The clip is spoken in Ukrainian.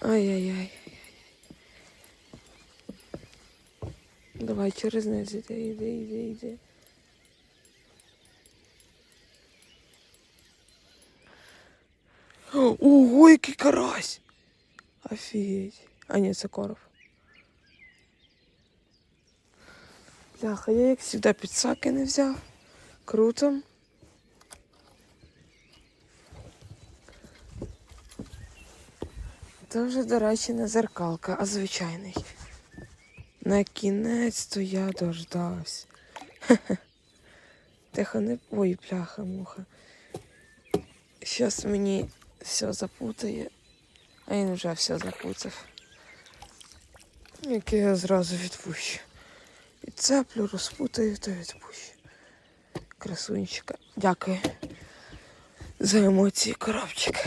Ай-яй-яй. Давай через низ іди, іди, іди, іди. Ого, який карась! Офігеть. А ні, це коров. Бляха, я як завжди підсаки не взяв. Круто. Це вже, до речі, не зеркалка, а звичайний. На кінець-то я дождався. Тихо не. Ой, пляха, муха. Щас мені все запутає. А він вже все запутав. Яке я зразу відпущу. І цеплю, розпутаю та відпущу. Красунчика. Дякую за емоції, коробчик.